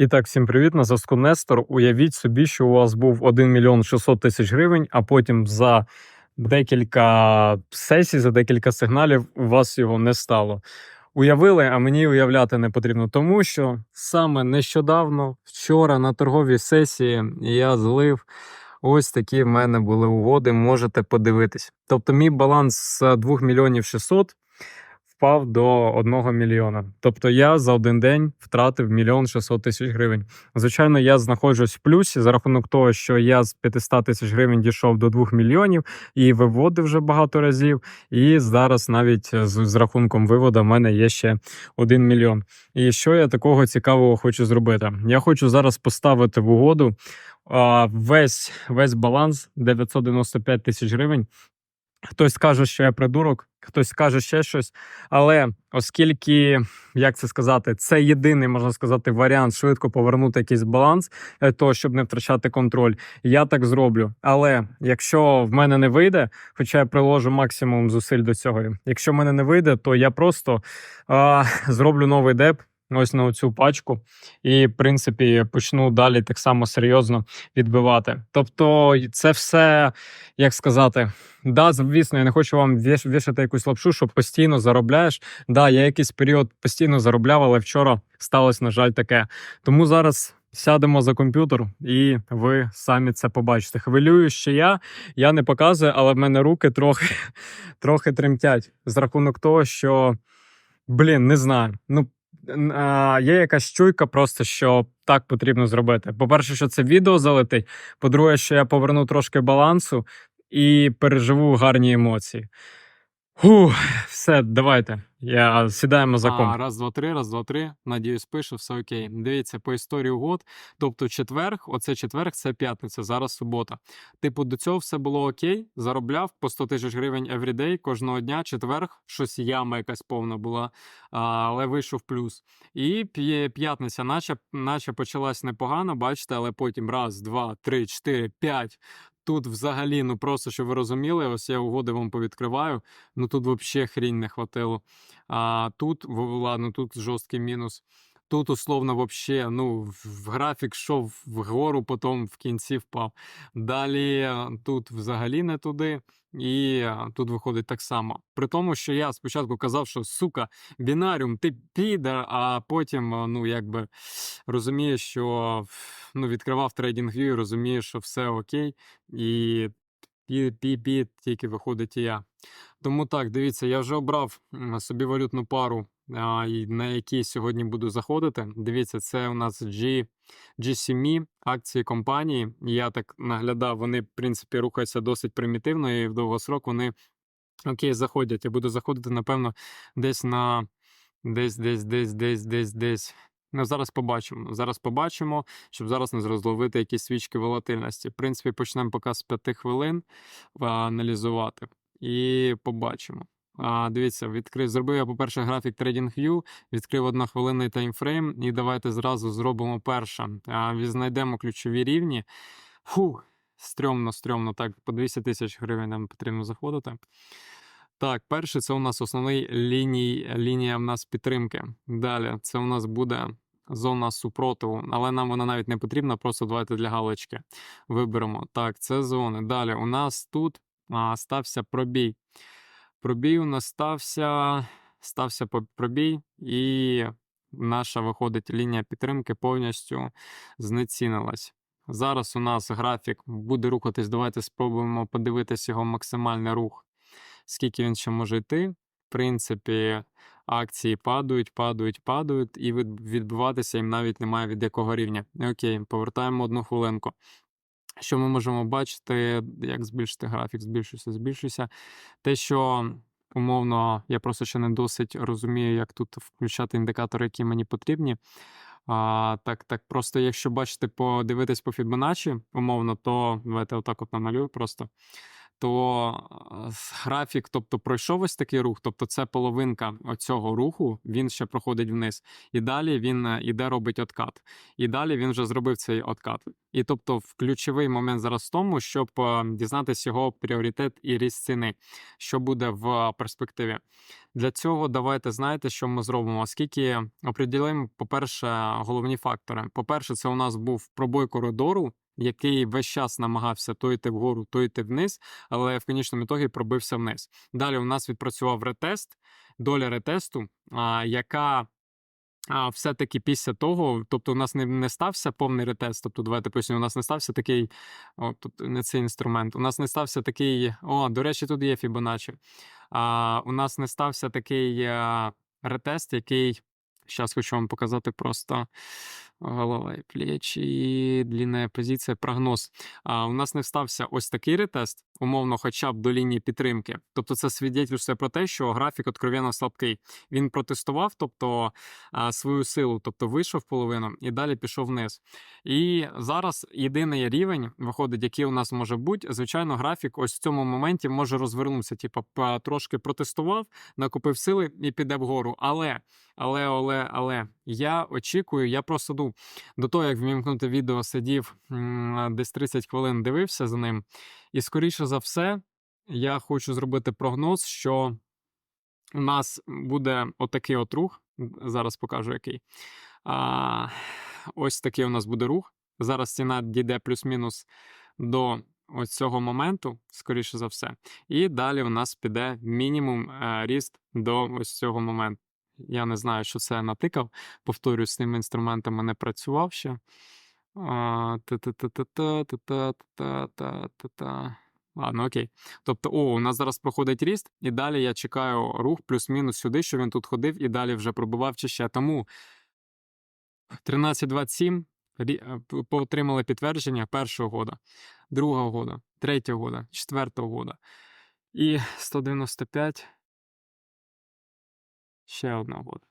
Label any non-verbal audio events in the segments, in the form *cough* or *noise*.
І так, всім привіт, на зв'язку Нестор. Уявіть собі, що у вас був 1 мільйон 600 тисяч гривень, а потім за декілька сесій, за декілька сигналів у вас його не стало. Уявили, а мені уявляти не потрібно, тому що саме нещодавно, вчора на торговій сесії, я злив ось такі в мене були угоди. Можете подивитись. Тобто, мій баланс з 2 мільйонів 600 впав до 1 мільйона. Тобто я за один день втратив мільйон 600 тисяч гривень. Звичайно, я знаходжусь в плюсі за рахунок того, що я з 500 тисяч гривень дійшов до 2 мільйонів і виводив вже багато разів. І зараз навіть з, з рахунком виводу в мене є ще 1 мільйон. І що я такого цікавого хочу зробити? Я хочу зараз поставити в угоду а, весь, весь баланс 995 тисяч гривень. Хтось каже, що я придурок, хтось каже ще щось. Але оскільки, як це сказати, це єдиний, можна сказати, варіант швидко повернути якийсь баланс для того, щоб не втрачати контроль, я так зроблю. Але якщо в мене не вийде, хоча я приложу максимум зусиль до цього, якщо в мене не вийде, то я просто а, *laughs* зроблю новий деп. Ось на цю пачку, і в принципі почну далі так само серйозно відбивати. Тобто, це все, як сказати, да, звісно, я не хочу вам віш- вішати якусь лапшу, що постійно заробляєш. Да, я якийсь період постійно заробляв, але вчора сталося, на жаль, таке. Тому зараз сядемо за комп'ютер, і ви самі це побачите. Хвилюю ще я, я не показую, але в мене руки трохи, *laughs* трохи тремтять з рахунок того, що. Блін, не знаю. Ну, є якась чуйка, просто що так потрібно зробити. По-перше, що це відео залетить. По-друге, що я поверну трошки балансу і переживу гарні емоції. Фух, все, давайте. Я сідаємо за комп. А, раз, два, три, раз, два, три. Надіюсь, пишу, все окей. Дивіться, по історії угод. Тобто, четверг, оце четверг, це п'ятниця, зараз субота. Типу, до цього все було окей. Заробляв по 100 тисяч гривень everyday кожного дня. Четверг, щось яма якась повна була, але вийшов плюс. І п'ятниця, наче, наче почалась непогано, бачите, але потім раз, два, три, чотири, п'ять. Тут взагалі, ну просто щоб ви розуміли, ось я угоди вам повідкриваю. Ну тут взагалі хрінь не хватило. А тут, ладно, тут жорсткий мінус. Тут, условно, вообще, ну, в- графік йшов вгору, потім в кінці впав. Далі тут взагалі не туди, і тут виходить так само. При тому, що я спочатку казав, що сука, бінаріум, ти підер, а потім, ну, якби розумієш, що ну, відкривав TradingView і розумієш, що все окей, і пі-пі-пі, тільки виходить і я. Тому так, дивіться, я вже обрав собі валютну пару, на якій сьогодні буду заходити. Дивіться, це у нас G, GCME, акції компанії. Я так наглядав, вони, в принципі, рухаються досить примітивно, і в довгосрок вони окей, заходять. Я буду заходити, напевно, десь на десь, десь, десь, десь, десь, десь. Ну, зараз побачимо. Зараз побачимо, щоб зараз не розловити якісь свічки волатильності. В принципі, почнемо поки з 5 хвилин аналізувати. І побачимо. А, дивіться, відкрив, зробив я, по-перше, графік TradingView, відкрив однохвилинний таймфрейм, і давайте зразу зробимо перше. А, знайдемо ключові рівні. Фух, стрьомно, стрьомно. Так, по 200 тисяч гривень нам потрібно заходити. Так, перше, це у нас основний ліній, лінія в нас підтримки. Далі, це у нас буде зона супротиву, але нам вона навіть не потрібна, просто давайте для галочки виберемо. Так, це зони. Далі у нас тут а, стався пробій. Пробій у нас стався, стався пробій, і наша виходить лінія підтримки повністю знецінилась. Зараз у нас графік буде рухатись. Давайте спробуємо подивитись його максимальний рух, скільки він ще може йти. В принципі, акції падають, падають, падають, і від- відбиватися їм навіть немає від якого рівня. Окей, повертаємо одну хвилинку. Що ми можемо бачити, як збільшити графік, збільшується, збільшується. Те, що умовно, я просто ще не досить розумію, як тут включати індикатори, які мені потрібні. А, так, так, просто якщо бачите, подивитись по Fibonacci, умовно, то давайте отак от намалюю просто. То е, графік, тобто пройшов ось такий рух, тобто це половинка оцього руху, він ще проходить вниз. І далі він е, іде робить откат. І далі він вже зробив цей откат. І тобто, в- ключовий момент зараз в тому, щоб е, дізнатися його пріоритет і ріст ціни, що буде в перспективі. Для цього давайте знаєте, що ми зробимо. Оскільки оприділимо, по-перше, головні фактори. По-перше, це у нас був пробой коридору, який весь час намагався то йти вгору, то йти вниз, але в конічному ітогі пробився вниз. Далі у нас відпрацював ретест, доля ретесту, яка. А все-таки після того, тобто у нас не, не стався повний ретест. Тобто, давайте поясню, у нас не стався такий, о, тут не цей інструмент. У нас не стався такий. О, до речі, тут є Fibonacci. А, у нас не стався такий а, ретест, який. Зараз хочу вам показати просто голова і плечі, длінна позиція, прогноз. А, у нас не стався ось такий ретест, умовно, хоча б до лінії підтримки. Тобто, це свідчить про те, що графік откровенно слабкий. Він протестував, тобто свою силу, тобто вийшов половину і далі пішов вниз. І зараз єдиний рівень виходить, який у нас може бути. Звичайно, графік ось в цьому моменті може розвернутися. Типу, трошки протестував, накопив сили і піде вгору. Але, але, але, але я очікую, я просто ну, до того, як вмімкнути відео, сидів десь 30 хвилин, дивився за ним. І скоріше за все, я хочу зробити прогноз, що у нас буде отакий от рух. Зараз покажу який. А, ось такий у нас буде рух. Зараз ціна дійде плюс-мінус до ось цього моменту, скоріше за все. І далі у нас піде мінімум е, ріст до ось цього моменту. Я не знаю, що це натикав. Повторюю, з цими інструментами не працював ще. Ладно, окей. Тобто, о, у нас зараз проходить ріст, і далі я чекаю рух плюс-мінус сюди, що він тут ходив, і далі вже пробивав чи ще. Тому 13.27 рі- е, п- поотримали підтвердження першого года, другого года, третього года, четвертого года. І 195 ще одного года.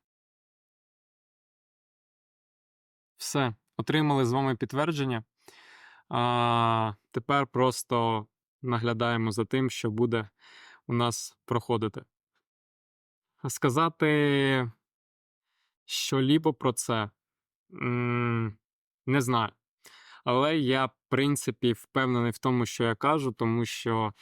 Все, отримали з вами підтвердження. А, тепер просто наглядаємо за тим, що буде у нас проходити. Сказати що-лібо про це не знаю. Але я, в принципі, впевнений в тому, що я кажу, тому що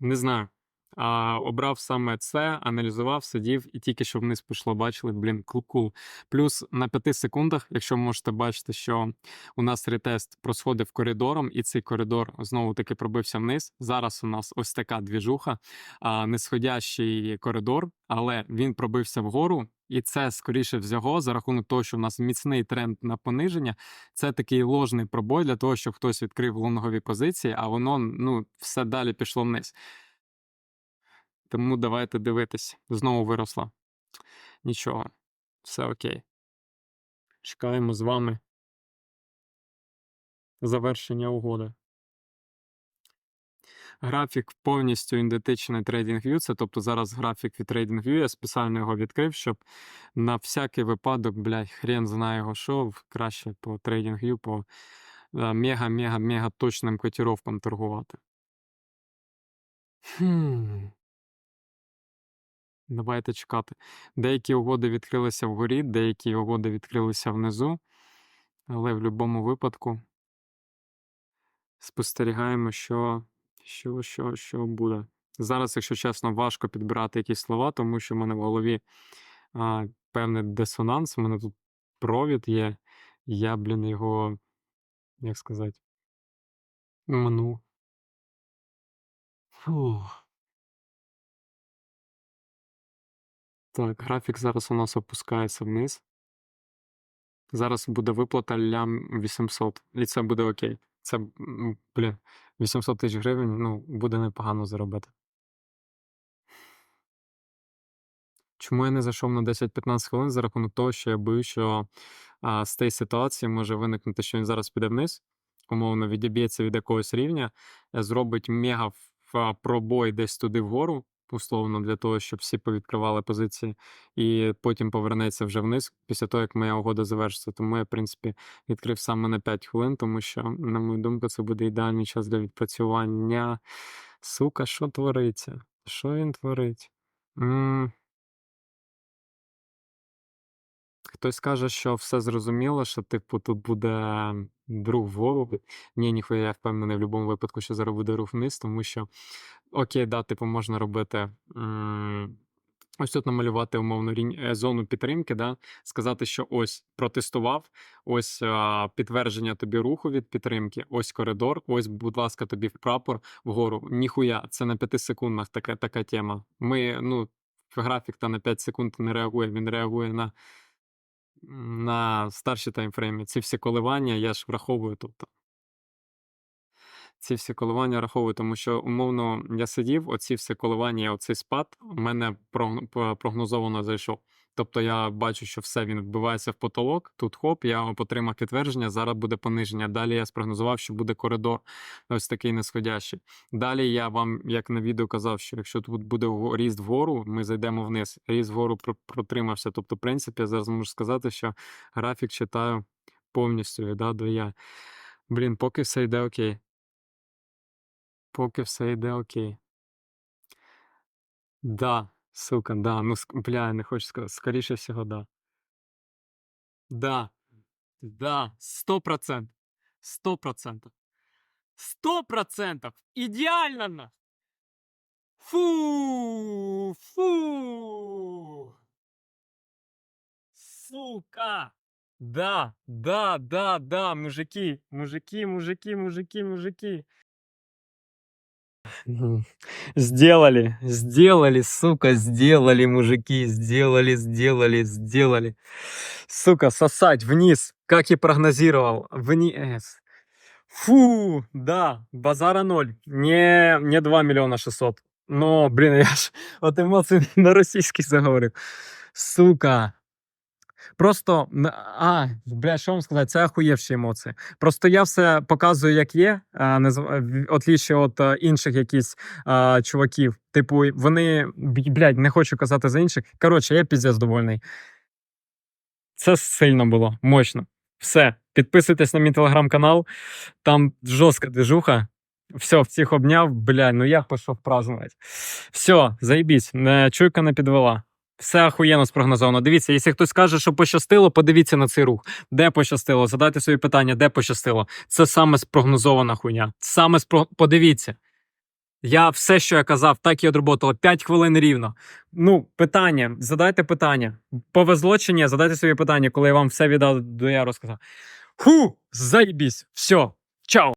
не знаю. А, обрав саме це, аналізував, сидів і тільки що вниз пішло, бачили, блін, кул-кул. Плюс на 5 секундах, якщо можете бачити, що у нас ретест просходив коридором, і цей коридор знову таки пробився вниз. Зараз у нас ось така двіжуха, а, нисходящий коридор, але він пробився вгору. І це, скоріше всього, за рахунок того, що в нас міцний тренд на пониження, це такий ложний пробой для того, щоб хтось відкрив лонгові позиції, а воно ну, все далі пішло вниз. Тому давайте дивитись. Знову виросла. Нічого, все окей. Чекаємо з вами завершення угоди. Графік повністю ідентичний TradingView. Це тобто зараз графік від TradingView. Я спеціально його відкрив, щоб на всякий випадок, блядь, хрен знає його що, краще по TradingView, по мега-мега-мега точним котировкам торгувати. Хм. Давайте чекати. Деякі угоди відкрилися вгорі, деякі угоди відкрилися внизу. Але в будь-якому випадку спостерігаємо, що, що, що, що буде. Зараз, якщо чесно, важко підбирати якісь слова, тому що в мене в голові а, певний дисонанс. У мене тут провід є. Я, блін, його, як сказати, минув. Фух. Так, графік зараз у нас опускається вниз. Зараз буде виплата лям 800, і це буде окей. Це, блін, 800 тисяч гривень, ну, буде непогано заробити. Чому я не зайшов на 10-15 хвилин за рахунок того, що я боюсь, що а, з тієї ситуації може виникнути, що він зараз піде вниз, умовно відіб'ється від якогось рівня, е, зробить мега пробой десь туди вгору, условно, для того, щоб всі повідкривали позиції, і потім повернеться вже вниз після того, як моя угода завершиться. Тому я, в принципі, відкрив саме на 5 хвилин, тому що, на мою думку, це буде ідеальний час для відпрацювання. Сука, що твориться? Що він творить? м Хтось каже, що все зрозуміло, що, типу, тут буде рух вгору. Ні, ніхуя, я впевнений в будь-якому випадку, що зараз буде рух вниз, тому що, окей, да, типу, можна робити. Ось тут намалювати умовно е, зону підтримки, да? сказати, що ось протестував, ось а, підтвердження тобі руху від підтримки, ось коридор, ось, будь ласка, тобі прапор вгору. Ніхуя, це на 5 секундах така, така тема. Ми, ну, графік та на 5 секунд не реагує, він реагує на, на старші таймфрейми. Ці всі коливання я ж враховую. Тобто. Ці всі коливання враховую, тому що умовно я сидів, оці всі коливання, оцей спад у мене прогнозовано зайшов. Тобто я бачу, що все він вбивається в потолок. Тут хоп, я отримав підтвердження. Зараз буде пониження. Далі я спрогнозував, що буде коридор, ось такий нисходящий. Далі я вам, як на відео казав, що якщо тут буде ріст вгору, ми зайдемо вниз. Ріст вгору протримався. Тобто, в принципі, я зараз можу сказати, що графік читаю повністю від А до Я. Блін, поки все йде окей. Поки все йде окей. Да, сука, да. Ну, бля, не хочу сказати. Скоріше всього, да. Да. Да. Сто процентов. Сто процентов. Сто процентов. Идеально! на. Фу! Фу! Сука! Да, да, да, да, мужики, мужики, мужики, мужики, мужики. Сделали, сделали, сука, сделали, мужики, сделали, сделали, сделали. Сука, сосать вниз, как и прогнозировал, вниз. Фу, да, базара ноль, не, не 2 миллиона 600. Но, блин, *laughs* я ж от емоцій *laughs* на російський заговорив. Сука. Просто, а, бля, що вам сказати, це ахуєвші емоції. Просто я все показую, як є, не отліче від е, інших якісь а, чуваків. Типу, вони, блядь, не хочу казати за інших. Коротше, я піздець довольний. Це сильно було, мощно. Все, підписуйтесь на мій телеграм-канал, там жорстка движуха. Все, всіх обняв, бля, ну я пішов празднувати. Все, заїбісь, е, чуйка не підвела. Все ахуєнно спрогнозовано. Дивіться, якщо хтось каже, що пощастило, подивіться на цей рух. Де пощастило? Задайте собі питання, де пощастило. Це саме спрогнозована хуйня. Саме спро... Подивіться. Я все, що я казав, так і одроботало. 5 хвилин рівно. Ну, питання, задайте питання. Повезло чи ні? Задайте собі питання, коли я вам все віддав до я розказав. Ху! Заїбісь! Все, чао!